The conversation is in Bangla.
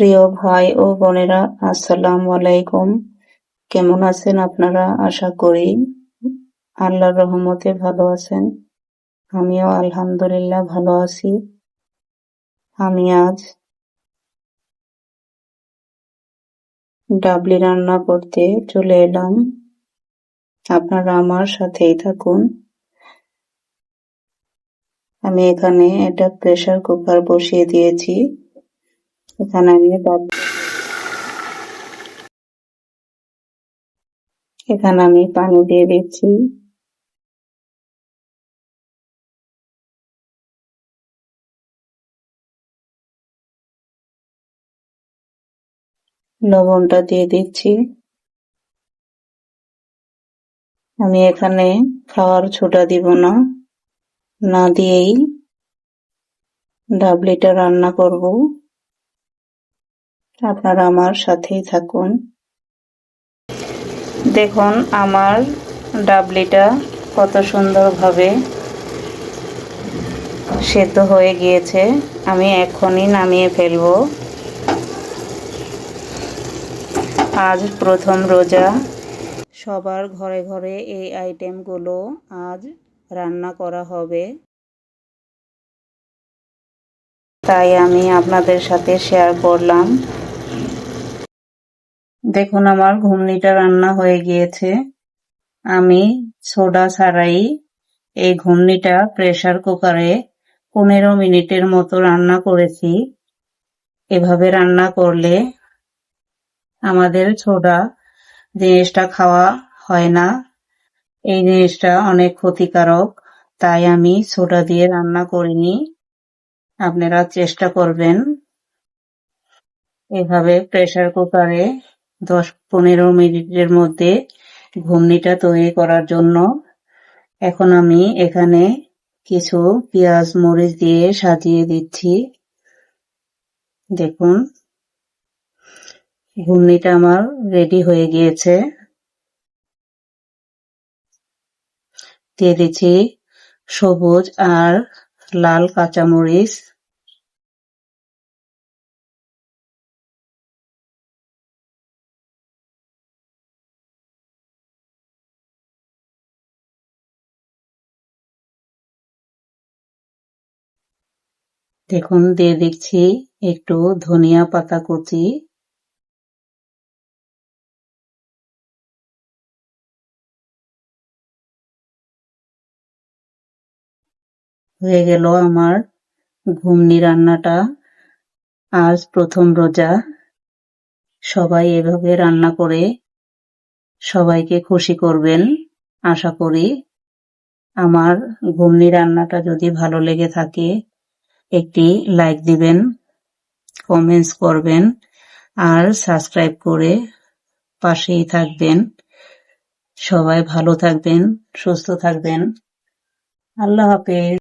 প্রিয় ভাই ও বোনেরা, আসসালামু আলাইকুম। কেমন আছেন আপনারা? আশা করি আল্লাহর রহমতে ভালো আছেন। আমিও আলহামদুলিল্লাহ ভালো আছি। আমি আজ ডাবলি রান্না করতে চলে এলাম। আপনারা আমার সাথেই থাকুন। আমি এখানে একটা প্রেসার কুকার বসিয়ে দিয়েছি। এখানে আমি এখানে আমি পানি দিয়ে দিচ্ছি। লবণটা দিয়ে দিচ্ছি। আমি এখানে খাওয়ার ছোটা দিব না। না দিয়েই ডাবলিটা রান্না করব। আপনারা আমার সাথেই থাকুন। দেখুন, আমার ডাবলিটা কত সুন্দরভাবে সেদ্ধ হয়ে গিয়েছে। আমি এখনই নামিয়ে ফেলব। আজ প্রথম রোজা। সবার ঘরে ঘরে এই আইটেমগুলো আজ রান্না করা হবে। তাই আমি আপনাদের সাথে শেয়ার করলাম। দেখুন, আমার ঘুমনিটা রান্না হয়ে গিয়েছে। আমি সোডা ছাড়াই এই ঘুমনিটা প্রেসার কুকারে পনেরো মিনিটের মতো রান্না করেছি। এভাবে রান্না করলে আমাদের ছোডা জিনিসটা খাওয়া হয় না। এই জিনিসটা অনেক ক্ষতিকারক, তাই আমি সোডা দিয়ে রান্না করিনি। আপনারা চেষ্টা করবেন। এভাবে প্রেসার কুকারে দশ পনেরো মিনিটের মধ্যে ঘুমনিটা তৈরি করার জন্য এখন আমি এখানে কিছু পেঁয়াজ মরিচ দিয়ে সাজিয়ে দিচ্ছি। দেখুন, ঘুমনিটা আমার রেডি হয়ে গিয়েছে। দিয়ে দিচ্ছি সবুজ আর লাল কাঁচামরিচ। দেখুন, দিয়ে দিচ্ছি একটু ধনিয়া পাতা কুচি। হয়ে গেল আমার ঘুমনি রান্নাটা। আজ প্রথম রোজা। সবাই এভাবে রান্না করে সবাইকে খুশি করবেন, আশা করি। আমার ঘুমনি রান্নাটা যদি ভালো লেগে থাকে একটি লাইক দিবেন কমেন্টস করবেন, আর সাবস্ক্রাইব করে পাশেই থাকবেন। সবাই ভালো থাকবেন, সুস্থ থাকবেন। আল্লাহ হাফেজ।